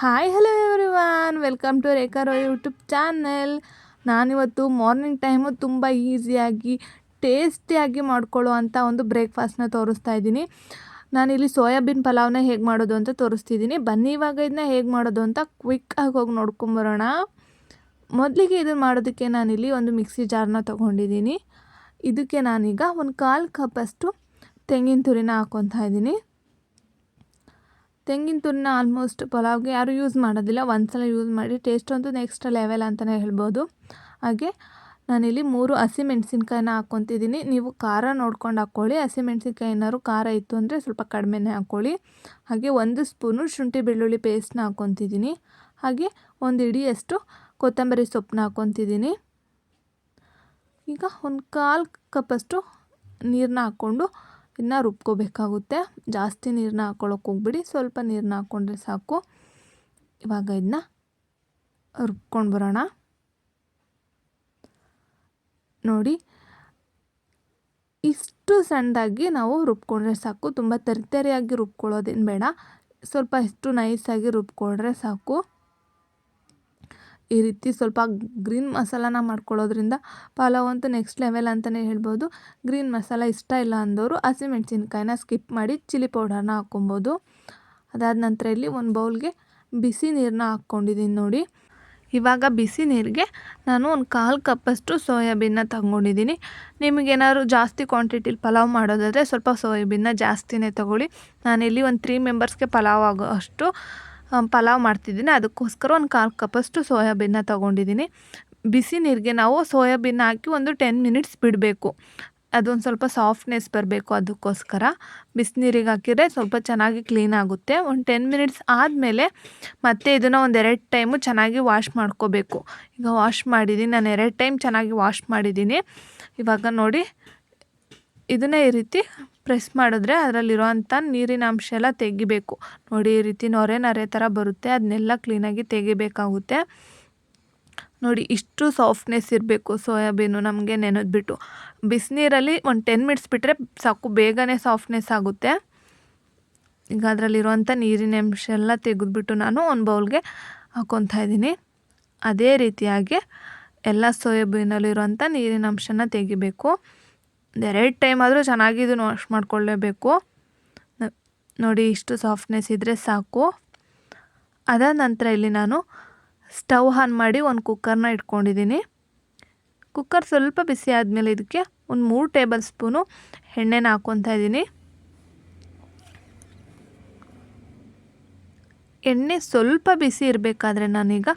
Hi hello everyone welcome to Rekha Roy YouTube channel ನಾನಿವತ್ತು morning time ತುಂಬ ಈಸಿಯಾಗಿ ಟೇಸ್ಟಿಯಾಗಿ ಮಾಡ್ಕೊಳ್ಳೋ ಅಂಥ ಒಂದು ಬ್ರೇಕ್ಫಾಸ್ಟ್ನ ತೋರಿಸ್ತಾ ಇದ್ದೀನಿ. ನಾನಿಲ್ಲಿ ಸೋಯಾಬೀನ್ ಪಲಾವ್ನ ಹೇಗೆ ಮಾಡೋದು ಅಂತ ತೋರಿಸ್ತಿದ್ದೀನಿ. ಬನ್ನಿ, ಇವಾಗ ಇದನ್ನ ಹೇಗೆ ಮಾಡೋದು ಅಂತ ಕ್ವಿಕ್ಕಾಗಿ ಹೋಗಿ ನೋಡ್ಕೊಂಬರೋಣ ಮೊದಲಿಗೆ ಇದನ್ನು ಮಾಡೋದಕ್ಕೆ ನಾನಿಲ್ಲಿ ಒಂದು ಮಿಕ್ಸಿ ಜಾರ್ನ ತೊಗೊಂಡಿದ್ದೀನಿ. ಇದಕ್ಕೆ ನಾನೀಗ ಒಂದು ಕಾಲು ಕಪ್ಪಷ್ಟು ತೆಂಗಿನ ತುರಿನ ಹಾಕ್ಕೊತಾ ಇದ್ದೀನಿ. ತೆಂಗಿನ ತುರಿನ ಆಲ್ಮೋಸ್ಟ್ ಪಲಾವ್ಗೆ ಯಾರೂ ಯೂಸ್ ಮಾಡೋದಿಲ್ಲ. ಒಂದು ಸಲ ಯೂಸ್ ಮಾಡಿ ಟೇಸ್ಟ್ ಅಂತೂ ನೆಕ್ಸ್ಟ್ ಲೆವೆಲ್ ಅಂತಲೇ ಹೇಳ್ಬೋದು. ಹಾಗೆ ನಾನಿಲ್ಲಿ ಮೂರು ಹಸಿಮೆಣ್ಸಿನ್ಕಾಯಿನ ಹಾಕ್ಕೊತಿದ್ದೀನಿ. ನೀವು ಖಾರ ನೋಡ್ಕೊಂಡು ಹಾಕ್ಕೊಳ್ಳಿ. ಹಸಿಮೆಣ್ಸಿನ್ಕಾಯಿ ಏನಾದ್ರು ಖಾರ ಇತ್ತು ಅಂದರೆ ಸ್ವಲ್ಪ ಕಡಿಮೆನೇ ಹಾಕ್ಕೊಳ್ಳಿ. ಹಾಗೆ ಒಂದು ಸ್ಪೂನು ಶುಂಠಿ ಬೆಳ್ಳುಳ್ಳಿ ಪೇಸ್ಟ್ನ ಹಾಕ್ಕೊತಿದ್ದೀನಿ. ಹಾಗೆ ಒಂದು ಇಡಿಯಷ್ಟು ಕೊತ್ತಂಬರಿ ಸೊಪ್ಪನ್ನ ಹಾಕ್ಕೊತಿದ್ದೀನಿ. ಈಗ ಒಂದು ಕಾಲು ಕಪ್ಪಷ್ಟು ನೀರನ್ನ ಹಾಕ್ಕೊಂಡು ಇದನ್ನ ರುಬ್ಕೋಬೇಕಾಗುತ್ತೆ. ಜಾಸ್ತಿ ನೀರನ್ನ ಹಾಕ್ಕೊಳ್ಳೋಕೆ ಹೋಗ್ಬಿಡಿ. ಸ್ವಲ್ಪ ನೀರನ್ನ ಹಾಕ್ಕೊಂಡ್ರೆ ಸಾಕು. ಇವಾಗ ಇದನ್ನ ರುಬ್ಕೊಂಡು ಬರೋಣ. ನೋಡಿ, ಇಷ್ಟು ಸಣ್ಣದಾಗಿ ನಾವು ರುಬ್ಕೊಂಡ್ರೆ ಸಾಕು. ತುಂಬ ತರಿತರಿಯಾಗಿ ರುಬ್ಕೊಳ್ಳೋದೇನು ಬೇಡ. ಸ್ವಲ್ಪ ಇಷ್ಟು ನೈಸಾಗಿ ರುಬ್ಕೊಂಡ್ರೆ ಸಾಕು. ಈ ರೀತಿ ಸ್ವಲ್ಪ ಗ್ರೀನ್ ಮಸಾಲಾನ ಮಾಡ್ಕೊಳ್ಳೋದ್ರಿಂದ ಪಲಾವ್ ಅಂತೂ ನೆಕ್ಸ್ಟ್ ಲೆವೆಲ್ ಅಂತಲೇ ಹೇಳ್ಬೋದು. ಗ್ರೀನ್ ಮಸಾಲ ಇಷ್ಟ ಇಲ್ಲ ಅಂದವರು ಹಸಿಮೆಣ್ಸಿನ್ಕಾಯಿನ ಸ್ಕಿಪ್ ಮಾಡಿ ಚಿಲ್ಲಿ ಪೌಡರ್ನ ಹಾಕ್ಕೊಬೋದು. ಅದಾದ ನಂತರ ಇಲ್ಲಿ ಒಂದು ಬೌಲ್ಗೆ ಬಿಸಿ ನೀರನ್ನ ಹಾಕ್ಕೊಂಡಿದ್ದೀನಿ ನೋಡಿ. ಇವಾಗ ಬಿಸಿ ನೀರಿಗೆ ನಾನು ಒಂದು ಕಾಲು ಕಪ್ಪಷ್ಟು ಸೋಯಾಬೀನ್ನ ತಗೊಂಡಿದ್ದೀನಿ ನಿಮಗೇನಾದ್ರು ಜಾಸ್ತಿ ಕ್ವಾಂಟಿಟಿಲಿ ಪಲಾವ್ ಮಾಡೋದಾದರೆ ಸ್ವಲ್ಪ ಸೋಯಾಬೀನ್ನ ಜಾಸ್ತಿನೇ ತೊಗೊಳ್ಳಿ. ಇಲ್ಲಿ ಒಂದು ತ್ರೀ ಮೆಂಬರ್ಸ್ಗೆ ಪಲಾವ್ ಆಗೋ ಅಷ್ಟು ಪಲಾವ್ ಮಾಡ್ತಿದ್ದೀನಿ. ಅದಕ್ಕೋಸ್ಕರ ಒಂದು ಕಾಲು ಕಪ್ಪಷ್ಟು ಸೋಯಾಬೀನ್ನ ತೊಗೊಂಡಿದ್ದೀನಿ. ಬಿಸಿ ನೀರಿಗೆ ನಾವು ಸೋಯಾಬೀನ್ ಹಾಕಿ ಒಂದು ಟೆನ್ ಮಿನಿಟ್ಸ್ ಬಿಡಬೇಕು. ಅದೊಂದು ಸ್ವಲ್ಪ ಸಾಫ್ಟ್ನೆಸ್ ಬರಬೇಕು ಅದಕ್ಕೋಸ್ಕರ. ಬಿಸಿನೀರಿಗೆ ಹಾಕಿದರೆ ಸ್ವಲ್ಪ ಚೆನ್ನಾಗಿ ಕ್ಲೀನ್ ಆಗುತ್ತೆ. ಒಂದು ಟೆನ್ ಮಿನಿಟ್ಸ್ ಆದಮೇಲೆ ಮತ್ತೆ ಇದನ್ನು ಒಂದು ಎರಡು ಟೈಮು ಚೆನ್ನಾಗಿ ವಾಶ್ ಮಾಡ್ಕೋಬೇಕು. ಈಗ ವಾಶ್ ಮಾಡಿದ್ದೀನಿ ನಾನು ಎರಡು ಟೈಮ್ ಚೆನ್ನಾಗಿ ವಾಶ್ ಮಾಡಿದ್ದೀನಿ ಇವಾಗ ನೋಡಿ, ಇದನ್ನೇ ಈ ರೀತಿ ಪ್ರೆಸ್ ಮಾಡಿದ್ರೆ ಅದರಲ್ಲಿರುವಂಥ ನೀರಿನ ಅಂಶ ಎಲ್ಲ ತೆಗಿಬೇಕು. ನೋಡಿ, ಈ ರೀತಿ ನೊರೆ ನೊರೆ ಥರ ಬರುತ್ತೆ, ಅದನ್ನೆಲ್ಲ ಕ್ಲೀನಾಗಿ ತೆಗಿಬೇಕಾಗುತ್ತೆ. ನೋಡಿ, ಇಷ್ಟು ಸಾಫ್ಟ್ನೆಸ್ ಇರಬೇಕು ಸೋಯಾಬೀನು ನಮಗೆ ನೆನೆದ್ಬಿಟ್ಟು ಬಿಸಿನೀರಲ್ಲಿ ಒಂದು ಟೆನ್ ಮಿನಿಟ್ಸ್ ಬಿಟ್ಟರೆ ಸಾಕು, ಬೇಗನೆ ಸಾಫ್ಟ್ನೆಸ್ ಆಗುತ್ತೆ. ಈಗ ಅದರಲ್ಲಿರುವಂಥ ನೀರಿನ ಅಂಶ ಎಲ್ಲ ತೆಗೆದ್ಬಿಟ್ಟು ನಾನು ಒಂದು ಬೌಲ್ಗೆ ಹಾಕ್ಕೊತಾ ಇದ್ದೀನಿ. ಅದೇ ರೀತಿಯಾಗಿ ಎಲ್ಲ ಸೋಯಾಬೀನಲ್ಲಿರುವಂಥ ನೀರಿನ ಅಂಶನ ತೆಗಿಬೇಕು. ಎರಡು ಟೈಮ್ ಆದರೂ ಚೆನ್ನಾಗಿ ಇದನ್ನು ವಾಶ್ ಮಾಡ್ಕೊಳ್ಳೇಬೇಕು ನೋಡಿ ಇಷ್ಟು ಸಾಫ್ಟ್ನೆಸ್ ಇದ್ದರೆ ಸಾಕು. ಅದಾದ ನಂತರ ಇಲ್ಲಿ ನಾನು ಸ್ಟವ್ ಆನ್ ಮಾಡಿ ಒಂದು ಕುಕ್ಕರ್ನ ಇಟ್ಕೊಂಡಿದ್ದೀನಿ ಕುಕ್ಕರ್ ಸ್ವಲ್ಪ ಬಿಸಿ ಆದಮೇಲೆ ಇದಕ್ಕೆ ಒಂದು ಮೂರು ಟೇಬಲ್ ಸ್ಪೂನು ಎಣ್ಣೆನ ಹಾಕ್ಕೊತಾ ಇದ್ದೀನಿ ಎಣ್ಣೆ ಸ್ವಲ್ಪ ಬಿಸಿ ಇರಬೇಕಾದ್ರೆ ನಾನೀಗ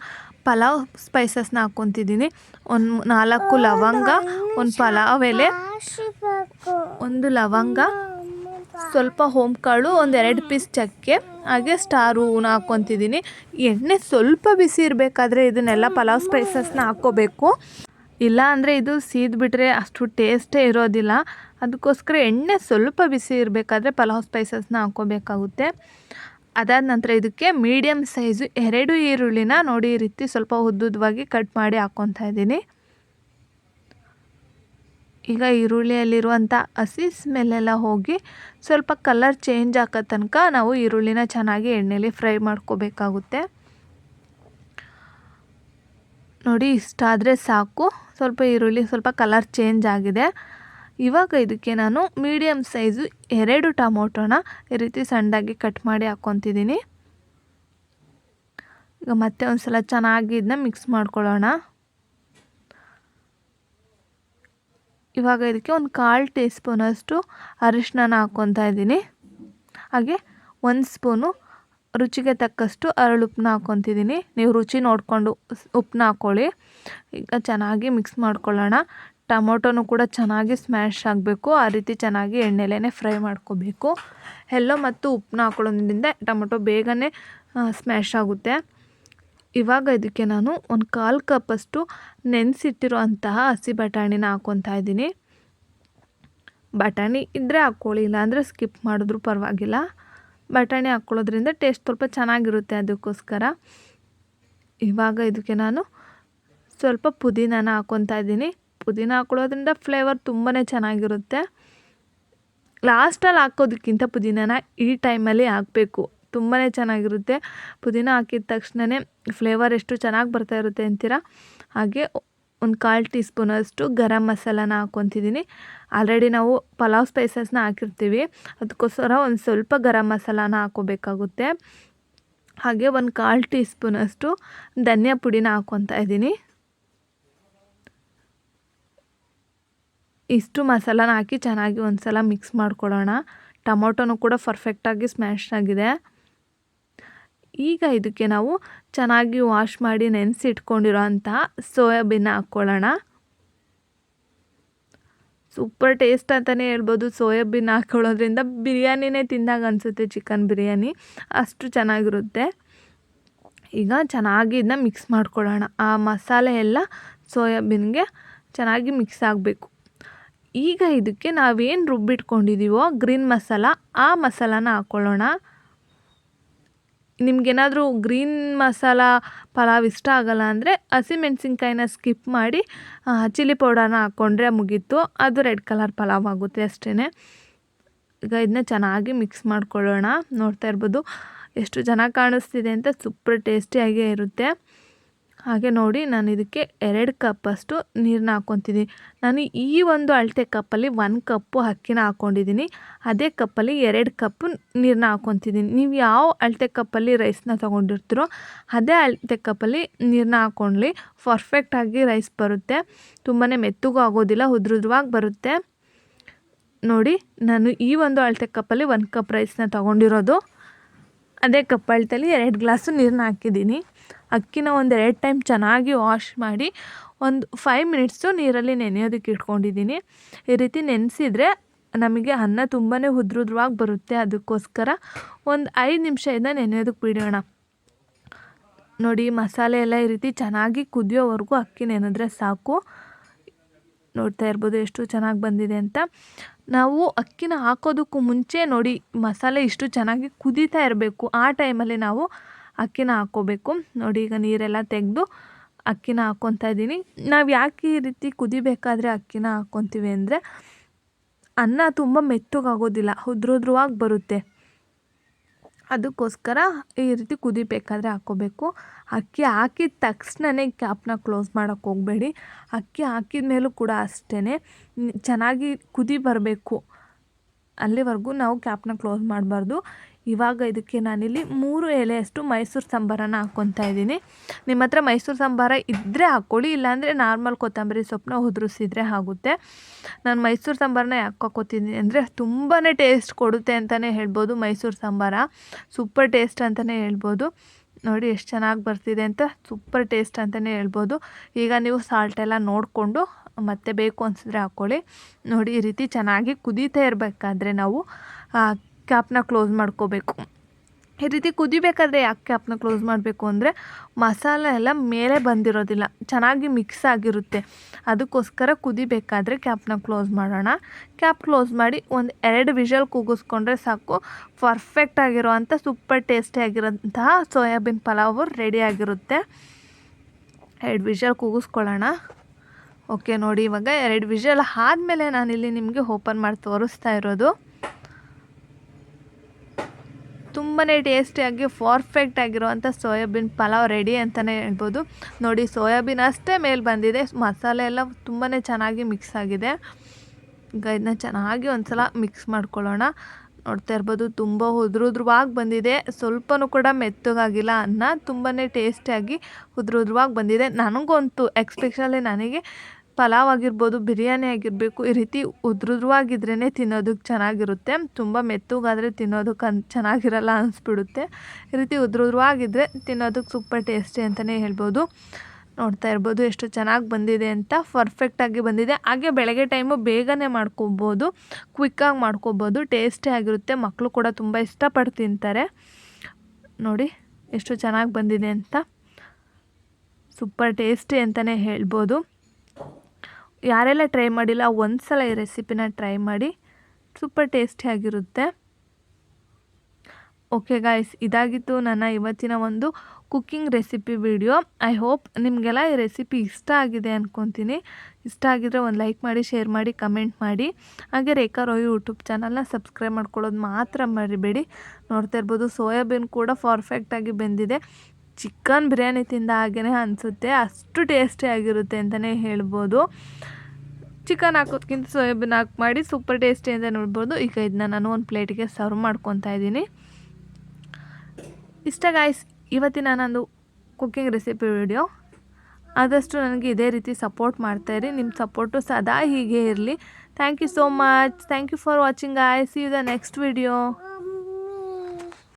ಪಲಾವ್ ಸ್ಪೈಸಸ್ನ ಹಾಕ್ಕೊತಿದ್ದೀನಿ ಒಂದು ನಾಲ್ಕು ಲವಂಗ ಒಂದು ಪಲಾವ್ ಎಲೆ ಒಂದು ಲವಂಗ ಸ್ವಲ್ಪ ಕಾಳು ಒಂದು ಎರಡು ಪೀಸ್ ಚಕ್ಕೆ ಹಾಗೆ ಸ್ಟಾರ್ ಹೂವನ್ನ ಹಾಕ್ಕೊತಿದ್ದೀನಿ ಎಣ್ಣೆ ಸ್ವಲ್ಪ ಬಿಸಿ ಇರಬೇಕಾದ್ರೆ ಇದನ್ನೆಲ್ಲ ಪಲಾವ್ ಸ್ಪೈಸಸ್ನ ಹಾಕ್ಕೋಬೇಕು ಇಲ್ಲ ಅಂದರೆ ಇದು ಸೀದ್ಬಿಟ್ರೆ ಅಷ್ಟು ಟೇಸ್ಟೇ ಇರೋದಿಲ್ಲ. ಅದಕ್ಕೋಸ್ಕರ ಎಣ್ಣೆ ಸ್ವಲ್ಪ ಬಿಸಿ ಇರಬೇಕಾದ್ರೆ ಪಲಾವ್ ಸ್ಪೈಸಸ್ನ ಹಾಕ್ಕೋಬೇಕಾಗುತ್ತೆ ಅದಾದ ನಂತರ ಇದಕ್ಕೆ ಮೀಡಿಯಮ್ ಸೈಜು ಎರಡು ಈರುಳ್ಳಿನ ನೋಡಿ ಈ ರೀತಿ ಸ್ವಲ್ಪ ಉದ್ದುದ್ದವಾಗಿ ಕಟ್ ಮಾಡಿ ಹಾಕ್ಕೊತಾ ಇದ್ದೀನಿ. ಈಗ ಈರುಳ್ಳಿಯಲ್ಲಿರುವಂಥ ಹಸಿ ಸ್ಮೆಲ್ಲೆಲ್ಲ ಹೋಗಿ ಸ್ವಲ್ಪ ಕಲರ್ ಚೇಂಜ್ ಆಗೋ ತನಕ ನಾವು ಈರುಳ್ಳಿನ ಚೆನ್ನಾಗಿ ಎಣ್ಣೆಯಲ್ಲಿ ಫ್ರೈ ಮಾಡ್ಕೋಬೇಕಾಗುತ್ತೆ. ನೋಡಿ ಇಷ್ಟಾದರೆ ಸಾಕು. ಸ್ವಲ್ಪ ಈರುಳ್ಳಿ ಸ್ವಲ್ಪ ಕಲರ್ ಚೇಂಜ್ ಆಗಿದೆ. ಇವಾಗ ಇದಕ್ಕೆ ನಾನು ಮೀಡಿಯಮ್ ಸೈಜು ಎರಡು ಟೊಮೊಟೊನ ಈ ರೀತಿ ಸಣ್ಣದಾಗಿ ಕಟ್ ಮಾಡಿ ಹಾಕ್ಕೊತಿದ್ದೀನಿ. ಈಗ ಮತ್ತೆ ಒಂದು ಸಲ ಚೆನ್ನಾಗಿ ಇದನ್ನ ಮಿಕ್ಸ್ ಮಾಡ್ಕೊಳ್ಳೋಣ. ಇವಾಗ ಇದಕ್ಕೆ ಒಂದು ಕಾಲು ಟೀ ಸ್ಪೂನಷ್ಟು ಅರಿಶಿನ ಹಾಕ್ಕೊತಾ ಇದ್ದೀನಿ. ಹಾಗೆ ಒಂದು ಸ್ಪೂನು ರುಚಿಗೆ ತಕ್ಕಷ್ಟು ಅರಳು ಉಪ್ಪನ್ನ ಹಾಕ್ಕೊತಿದ್ದೀನಿ. ನೀವು ರುಚಿ ನೋಡಿಕೊಂಡು ಉಪ್ಪನ್ನ ಹಾಕ್ಕೊಳ್ಳಿ. ಈಗ ಚೆನ್ನಾಗಿ ಮಿಕ್ಸ್ ಮಾಡ್ಕೊಳ್ಳೋಣ. ಟೊಮೊಟೊನೂ ಕೂಡ ಚೆನ್ನಾಗಿ ಸ್ಮ್ಯಾಶ್ ಆಗಬೇಕು. ಆ ರೀತಿ ಚೆನ್ನಾಗಿ ಎಣ್ಣೆಲೇ ಫ್ರೈ ಮಾಡ್ಕೋಬೇಕು. ಎಲ್ಲೋ ಮತ್ತು ಉಪ್ಪನ್ನ ಹಾಕೊಳ್ಳೋದ್ರಿಂದ ಟೊಮೊಟೊ ಬೇಗನೆ ಸ್ಮ್ಯಾಶ್ ಆಗುತ್ತೆ. ಇವಾಗ ಇದಕ್ಕೆ ನಾನು ಒಂದು ಕಾಲು ಕಪ್ಪಷ್ಟು ನೆನೆಸಿಟ್ಟಿರೋ ಅಂತಹ ಹಸಿ ಬಟಾಣಿನ ಹಾಕ್ಕೊತಾ ಇದ್ದೀನಿ. ಬಟಾಣಿ ಇದ್ದರೆ ಹಾಕ್ಕೊಳ್ಳಿ, ಇಲ್ಲಾಂದರೆ ಸ್ಕಿಪ್ ಮಾಡಿದ್ರೂ ಪರವಾಗಿಲ್ಲ. ಬಟಾಣಿ ಹಾಕ್ಕೊಳ್ಳೋದ್ರಿಂದ ಟೇಸ್ಟ್ ಸ್ವಲ್ಪ ಚೆನ್ನಾಗಿರುತ್ತೆ ಅದಕ್ಕೋಸ್ಕರ. ಇವಾಗ ಇದಕ್ಕೆ ನಾನು ಸ್ವಲ್ಪ ಪುದೀನಾನ ಹಾಕ್ಕೊತಾ ಇದ್ದೀನಿ. ಪುದೀನ ಹಾಕೊಳ್ಳೋದ್ರಿಂದ ಫ್ಲೇವರ್ ತುಂಬಾ ಚೆನ್ನಾಗಿರುತ್ತೆ. ಲಾಸ್ಟಲ್ಲಿ ಹಾಕೋದಕ್ಕಿಂತ ಪುದೀನಾನ ಈ ಟೈಮಲ್ಲಿ ಹಾಕಬೇಕು. ತುಂಬಾ ಚೆನ್ನಾಗಿರುತ್ತೆ. ಪುದೀನ ಹಾಕಿದ ತಕ್ಷಣವೇ ಫ್ಲೇವರ್ ಎಷ್ಟು ಚೆನ್ನಾಗಿ ಬರ್ತಾ ಇರುತ್ತೆ ಅಂತೀರಾ? ಹಾಗೆ ಒಂದು ಕಾಲು ಟೀ ಸ್ಪೂನಷ್ಟು ಗರಂ ಮಸಾಲಾನ ಹಾಕ್ಕೊತಿದ್ದೀನಿ ಆಲ್ರೆಡಿ ನಾವು ಪಲಾವ್ ಸ್ಪೈಸಸ್ನ ಹಾಕಿರ್ತೀವಿ. ಅದಕ್ಕೋಸ್ಕರ ಒಂದು ಸ್ವಲ್ಪ ಗರಂ ಮಸಾಲಾನ ಹಾಕೋಬೇಕಾಗುತ್ತೆ. ಹಾಗೆ ಒಂದು ಕಾಲು ಟೀ ಸ್ಪೂನಷ್ಟು ಧನಿಯಾ ಪುಡಿನ ಹಾಕ್ಕೊತಾ ಇದ್ದೀನಿ ಇಷ್ಟು ಮಸಾಲಾನ ಹಾಕಿ ಚೆನ್ನಾಗಿ ಒಂದು ಸಲ ಮಿಕ್ಸ್ ಮಾಡ್ಕೊಳ್ಳೋಣ ಟೊಮೊಟೊನೂ ಕೂಡ ಪರ್ಫೆಕ್ಟಾಗಿ ಸ್ಮ್ಯಾಶ್ ಆಗಿದೆ. ಈಗ ಇದಕ್ಕೆ ನಾವು ಚೆನ್ನಾಗಿ ವಾಶ್ ಮಾಡಿ ನೆನೆಸಿಟ್ಕೊಂಡಿರೋ ಅಂತಹ ಸೋಯಾಬೀನ್ ಹಾಕ್ಕೊಳ್ಳೋಣ ಸೂಪರ್ ಟೇಸ್ಟ್ ಅಂತಲೇ ಹೇಳ್ಬೋದು. ಸೋಯಾಬೀನ್ ಹಾಕ್ಕೊಳ್ಳೋದ್ರಿಂದ ಬಿರಿಯಾನಿನೇ ತಿಂದಾಗ ಅನಿಸುತ್ತೆ ಚಿಕನ್ ಬಿರಿಯಾನಿ. ಅಷ್ಟು ಚೆನ್ನಾಗಿರುತ್ತೆ. ಈಗ ಚೆನ್ನಾಗಿ ಇದನ್ನ ಮಿಕ್ಸ್ ಮಾಡ್ಕೊಳ್ಳೋಣ ಆ ಮಸಾಲೆ ಎಲ್ಲ ಸೋಯಾಬೀನ್ಗೆ ಚೆನ್ನಾಗಿ ಮಿಕ್ಸ್ ಆಗಬೇಕು. ಈಗ ಇದಕ್ಕೆ ನಾವೇನು ರುಬ್ಬಿಟ್ಕೊಂಡಿದ್ದೀವೋ ಗ್ರೀನ್ ಮಸಾಲ, ಆ ಮಸಾಲಾನ ಹಾಕ್ಕೊಳ್ಳೋಣ ನಿಮಗೇನಾದರೂ ಗ್ರೀನ್ ಮಸಾಲ ಪಲಾವ್ ಇಷ್ಟ ಆಗಲ್ಲ ಅಂದರೆ ಹಸಿಮೆಣ್ಸಿನ್ಕಾಯಿನ ಸ್ಕಿಪ್ ಮಾಡಿ ಚಿಲ್ಲಿ ಪೌಡರ್ನ ಹಾಕ್ಕೊಂಡ್ರೆ ಮುಗೀತು. ಅದು ರೆಡ್ ಕಲರ್ ಪಲಾವ್ ಆಗುತ್ತೆ ಅಷ್ಟೇ ಈಗ ಇದನ್ನ ಚೆನ್ನಾಗಿ ಮಿಕ್ಸ್ ಮಾಡ್ಕೊಳ್ಳೋಣ. ನೋಡ್ತಾ ಇರ್ಬೋದು, ಎಷ್ಟು ಚೆನ್ನಾಗಿ ಕಾಣಿಸ್ತಿದೆ ಅಂತ ಸೂಪರ್ ಟೇಸ್ಟಿಯಾಗೇ ಇರುತ್ತೆ. ಹಾಗೆ ನೋಡಿ ನಾನು ಇದಕ್ಕೆ ಎರಡು ಕಪ್ಪಷ್ಟು ನೀರನ್ನ ಹಾಕ್ಕೊತೀನಿ ನಾನು ಈ ಒಂದು ಅಳತೆ ಕಪ್ಪಲ್ಲಿ ಒಂದು ಕಪ್ಪು ಅಕ್ಕಿನ ಹಾಕ್ಕೊಂಡಿದ್ದೀನಿ. ಅದೇ ಕಪ್ಪಲ್ಲಿ ಎರಡು ಕಪ್ಪು ನೀರನ್ನ ಹಾಕ್ಕೊತಿದ್ದೀನಿ. ನೀವು ಯಾವ ಅಳತೆ ಕಪ್ಪಲ್ಲಿ ರೈಸ್ನ ತೊಗೊಂಡಿರ್ತೀರೋ ಅದೇ ಅಳತೆ ಕಪ್ಪಲ್ಲಿ ನೀರನ್ನ ಹಾಕ್ಕೊಳ್ಳಿ ಪರ್ಫೆಕ್ಟಾಗಿ ರೈಸ್ ಬರುತ್ತೆ. ತುಂಬಾ ಮೆತ್ತಗೂ ಆಗೋದಿಲ್ಲ ಉದ್ರುದ್ರವಾಗಿ ಬರುತ್ತೆ. ನೋಡಿ, ನಾನು ಈ ಒಂದು ಅಳತೆ ಕಪ್ಪಲ್ಲಿ ಒಂದು ಕಪ್ ರೈಸ್ನ ತೊಗೊಂಡಿರೋದು. ಅದೇ ಕಪ್ ಎರಡು ಗ್ಲಾಸು ನೀರನ್ನ ಹಾಕಿದ್ದೀನಿ. ಅಕ್ಕಿನ ಒಂದು ಎರಡು ಟೈಮ್ ಚೆನ್ನಾಗಿ ವಾಶ್ ಮಾಡಿ ಒಂದು ಫೈವ್ ಮಿನಿಟ್ಸು ನೀರಲ್ಲಿ ನೆನೆಯೋದಕ್ಕೆ ಇಟ್ಕೊಂಡಿದ್ದೀನಿ. ಈ ರೀತಿ ನೆನೆಸಿದ್ರೆ ನಮಗೆ ಅನ್ನ ತುಂಬಾ ಉದ್ರುದ್ರವಾಗಿ ಬರುತ್ತೆ. ಅದಕ್ಕೋಸ್ಕರ ಒಂದು ಐದು ನಿಮಿಷದಿಂದ ನೆನೆಯೋದಕ್ಕೆ ಬಿಡೋಣ. ನೋಡಿ, ಮಸಾಲೆ ಎಲ್ಲ ಈ ರೀತಿ ಚೆನ್ನಾಗಿ ಕುದಿಯೋವರೆಗೂ ಅಕ್ಕಿ ನೆನೆದ್ರೆ ಸಾಕು. ನೋಡ್ತಾ ಇರ್ಬೋದು ಎಷ್ಟು ಚೆನ್ನಾಗಿ ಬಂದಿದೆ ಅಂತ. ನಾವು ಅಕ್ಕಿನ ಹಾಕೋದಕ್ಕೂ ಮುಂಚೆ ನೋಡಿ, ಮಸಾಲೆ ಇಷ್ಟು ಚೆನ್ನಾಗಿ ಕುದೀತಾ ಇರಬೇಕು. ಆ ಟೈಮಲ್ಲಿ ನಾವು ಅಕ್ಕಿನ ಹಾಕ್ಕೋಬೇಕು. ನೋಡಿ, ಈಗ ನೀರೆಲ್ಲ ತೆಗೆದು ಅಕ್ಕಿನ ಹಾಕ್ಕೊತಾ ಇದ್ದೀನಿ. ನಾವು ಯಾಕೆ ಈ ರೀತಿ ಕುದಿಬೇಕಾದ್ರೆ ಅಕ್ಕಿನ ಹಾಕ್ಕೊತೀವಿ ಅಂದರೆ ಅನ್ನ ತುಂಬ ಮೆತ್ತಗಾಗೋದಿಲ್ಲ, ಉದ್ರುದ್ರವಾಗಿ ಬರುತ್ತೆ. ಅದಕ್ಕೋಸ್ಕರ ಈ ರೀತಿ ಕುದಿಬೇಕಾದ್ರೆ ಹಾಕ್ಕೋಬೇಕು. ಅಕ್ಕಿ ಹಾಕಿದ ತಕ್ಷಣನೇ ಕ್ಯಾಪ್ನ ಕ್ಲೋಸ್ ಮಾಡೋಕ್ಕೆ ಹೋಗಬೇಡಿ. ಅಕ್ಕಿ ಹಾಕಿದ ಮೇಲೂ ಕೂಡ ಅಷ್ಟೇ ಚೆನ್ನಾಗಿ ಕುದಿ ಬರಬೇಕು. ಅಲ್ಲಿವರೆಗೂ ನಾವು ಕ್ಯಾಪ್ನ ಕ್ಲೋಸ್ ಮಾಡಬಾರ್ದು. ಇವಾಗ ಇದಕ್ಕೆ ನಾನಿಲ್ಲಿ ಮೂರು ಎಲೆಯಷ್ಟು ಮೈಸೂರು ಸಾಂಬಾರನ್ನು ಹಾಕ್ಕೊತಾ ಇದ್ದೀನಿ. ನಿಮ್ಮ ಹತ್ರ ಮೈಸೂರು ಸಾಂಬಾರ ಇದ್ದರೆ ಹಾಕ್ಕೊಳ್ಳಿ, ಇಲ್ಲಾಂದರೆ ನಾರ್ಮಲ್ ಕೊತ್ತಂಬರಿ ಸೊಪ್ಪನ್ನ ಉದುರಿಸಿದ್ರೆ ಆಗುತ್ತೆ. ನಾನು ಮೈಸೂರು ಸಾಂಬಾರನ್ನ ಯಾಕೆ ಹಾಕೋತಿದ್ದೀನಿ ಅಂದರೆ ತುಂಬಾ ಟೇಸ್ಟ್ ಕೊಡುತ್ತೆ ಅಂತಲೇ ಹೇಳ್ಬೋದು ಮೈಸೂರು ಸಾಂಬಾರ. ಸೂಪರ್ ಟೇಸ್ಟ್ ಅಂತಲೇ ಹೇಳ್ಬೋದು. ನೋಡಿ ಎಷ್ಟು ಚೆನ್ನಾಗಿ ಬರ್ತಿದೆ ಅಂತ ಸೂಪರ್ ಟೇಸ್ಟ್ ಅಂತಲೇ ಹೇಳ್ಬೋದು. ಈಗ ನೀವು ಸಾಲ್ಟೆಲ್ಲ ನೋಡಿಕೊಂಡು ಮತ್ತೆ ಬೇಕು ಅನಿಸಿದ್ರೆ ಹಾಕ್ಕೊಳ್ಳಿ. ನೋಡಿ ಈ ರೀತಿ ಚೆನ್ನಾಗಿ ಕುದೀತಾ ಇರಬೇಕಾದ್ರೆ ನಾವು ಕ್ಯಾಪ್ನ ಕ್ಲೋಸ್ ಮಾಡ್ಕೋಬೇಕು. ಈ ರೀತಿ ಕುದಿಬೇಕಾದ್ರೆ ಯಾಕೆ ಕ್ಯಾಪ್ನ ಕ್ಲೋಸ್ ಮಾಡಬೇಕು ಅಂದರೆ ಮಸಾಲೆ ಎಲ್ಲ ಮೇಲೆ ಬಂದಿರೋದಿಲ್ಲ. ಚೆನ್ನಾಗಿ ಮಿಕ್ಸ್ ಆಗಿರುತ್ತೆ. ಅದಕ್ಕೋಸ್ಕರ ಕುದಿಬೇಕಾದ್ರೆ ಕ್ಯಾಪ್ನ ಕ್ಲೋಸ್ ಮಾಡೋಣ. ಕ್ಯಾಪ್ ಕ್ಲೋಸ್ ಮಾಡಿ ಒಂದು ಎರಡು ವಿಷಲ್ ಕೂಗಿಸ್ಕೊಂಡ್ರೆ ಸಾಕು. ಪರ್ಫೆಕ್ಟ್ ಆಗಿರೋವಂಥ ಸೂಪರ್ ಟೇಸ್ಟಿ ಆಗಿರೋಂತಹ ಸೋಯಾಬೀನ್ ಪಲಾವು ರೆಡಿ ಆಗಿರುತ್ತೆ. ಎರಡು ವಿಷಲ್ ಕೂಗಿಸ್ಕೊಳ್ಳೋಣ. ಓಕೆ, ನೋಡಿ ಇವಾಗ ಎರಡು ವಿಷಲ್ ಆದಮೇಲೆ ನಾನಿಲ್ಲಿ ನಿಮಗೆ ಓಪನ್ ಮಾಡಿ ತೋರಿಸ್ತಾ ಇರೋದು. ತುಂಬಾ ಟೇಸ್ಟಿಯಾಗಿ ಪರ್ಫೆಕ್ಟ್ ಆಗಿರುವಂಥ ಸೋಯಾಬೀನ್ ಪಲಾವ್ ರೆಡಿ ಅಂತಲೇ ಹೇಳ್ಬೋದು. ನೋಡಿ, ಸೋಯಾಬೀನ್ ಅಷ್ಟೇ ಮೇಲೆ ಬಂದಿದೆ. ಮಸಾಲೆ ಎಲ್ಲ ತುಂಬಾ ಚೆನ್ನಾಗಿ ಮಿಕ್ಸ್ ಆಗಿದೆ. ಈಗ ಇದನ್ನ ಚೆನ್ನಾಗಿ ಒಂದು ಸಲ ಮಿಕ್ಸ್ ಮಾಡ್ಕೊಳ್ಳೋಣ. ನೋಡ್ತಾ ಇರ್ಬೋದು, ತುಂಬ ಉದ್ರುದ್ರವಾಗಿ ಬಂದಿದೆ. ಸ್ವಲ್ಪನೂ ಕೂಡ ಮೆತ್ತಗಾಗಿಲ್ಲ ಅನ್ನ. ತುಂಬಾ ಟೇಸ್ಟಿಯಾಗಿ ಉದ್ರುದ್ರವಾಗಿ ಬಂದಿದೆ. ನನಗಂತೂ ಎಕ್ಸ್ಪೆಷಲಿ ನನಗೆ ಪಲಾವ್ ಆಗಿರ್ಬೋದು, ಬಿರಿಯಾನಿ ಆಗಿರಬೇಕು, ಈ ರೀತಿ ಉದ್ರುದ್ರವಾಗಿದ್ರೇ ತಿನ್ನೋದಕ್ಕೆ ಚೆನ್ನಾಗಿರುತ್ತೆ. ತುಂಬ ಮೆತ್ತಗಾದರೆ ತಿನ್ನೋದಕ್ಕೆ ಅನ್, ಚೆನ್ನಾಗಿರಲ್ಲ ಅನಿಸ್ಬಿಡುತ್ತೆ. ಈ ರೀತಿ ಉದ್ರುದ್ರವಾಗಿದ್ದರೆ ತಿನ್ನೋದಕ್ಕೆ ಸೂಪರ್ ಟೇಸ್ಟಿ ಅಂತಲೇ ಹೇಳ್ಬೋದು. ನೋಡ್ತಾ ಇರ್ಬೋದು ಎಷ್ಟು ಚೆನ್ನಾಗಿ ಬಂದಿದೆ ಅಂತ. ಪರ್ಫೆಕ್ಟಾಗಿ ಬಂದಿದೆ. ಹಾಗೆ ಬೆಳಗ್ಗೆ ಟೈಮು ಬೇಗನೆ ಮಾಡ್ಕೋಬೋದು. ಕ್ವಿಕ್ಕಾಗಿ ಮಾಡ್ಕೋಬೋದು. ಟೇಸ್ಟಿ ಆಗಿರುತ್ತೆ. ಮಕ್ಕಳು ಕೂಡ ತುಂಬ ಇಷ್ಟಪಟ್ಟು ತಿಂತಾರೆ. ನೋಡಿ ಎಷ್ಟು ಚೆನ್ನಾಗಿ ಬಂದಿದೆ ಅಂತ. ಸೂಪರ್ ಟೇಸ್ಟಿ ಅಂತಲೇ ಹೇಳ್ಬೋದು. ಯಾರೆಲ್ಲ ಟ್ರೈ ಮಾಡಿಲ್ಲ ಒಂದು ಸಲ ಈ ರೆಸಿಪಿನ ಟ್ರೈ ಮಾಡಿ ಸೂಪರ್ ಟೇಸ್ಟಿಯಾಗಿರುತ್ತೆ ಓಕೆ ಗಾಯ್ಸ್ ಇದಾಗಿತ್ತು ನನ್ನ ಇವತ್ತಿನ ಒಂದು cooking recipe video I hope ನಿಮಗೆಲ್ಲ ಈ ರೆಸಿಪಿ ಇಷ್ಟ ಆಗಿದೆ ಅಂದ್ಕೊತೀನಿ ಇಷ್ಟ ಆಗಿದ್ರೆ ಒಂದು ಲೈಕ್ ಮಾಡಿ ಶೇರ್ ಮಾಡಿ ಕಮೆಂಟ್ ಮಾಡಿ. ಹಾಗೆ ರೇಖಾ ರೋಯ್ ಯೂಟ್ಯೂಬ್ ಚಾನಲ್ನ ಸಬ್ಸ್ಕ್ರೈಬ್ ಮಾಡ್ಕೊಳ್ಳೋದು ಮಾತ್ರ ಮರಿಬೇಡಿ. ನೋಡ್ತಾ ಇರ್ಬೋದು, ಸೋಯಾಬೀನ್ ಕೂಡ ಪರ್ಫೆಕ್ಟಾಗಿ ಬೆಂದಿದೆ. ಚಿಕನ್ ಬಿರಿಯಾನಿ ತಿಂದ ಹಾಗೆಯೇ ಅನಿಸುತ್ತೆ. ಅಷ್ಟು ಟೇಸ್ಟಿಯಾಗಿರುತ್ತೆ ಅಂತಲೇ ಹೇಳ್ಬೋದು. ಚಿಕನ್ ಹಾಕೋದ್ಕಿಂತ ಸೋಯಾಬೀನ್ ಹಾಕಿ ಮಾಡಿ ಸೂಪರ್ ಟೇಸ್ಟಿ ಅಂತ ನೋಡ್ಬೋದು. ಈಗ ಇದನ್ನ ನಾನು ಒಂದು ಪ್ಲೇಟಿಗೆ ಸರ್ವ್ ಮಾಡ್ಕೊತಾ ಇದ್ದೀನಿ. ಇಷ್ಟ ಗಾಯ್ಸ್ ಇವತ್ತಿನ ನಂದು ಕುಕ್ಕಿಂಗ್ ರೆಸಿಪಿ ವಿಡಿಯೋ ಆದಷ್ಟು ನನಗೆ ಇದೇ ರೀತಿ ಸಪೋರ್ಟ್ ಮಾಡ್ತಾಯಿರಿ ನಿಮ್ಮ ಸಪೋರ್ಟು ಸದಾ ಹೀಗೆ ಇರಲಿ. Thank you so much thank you for watching guys you the next video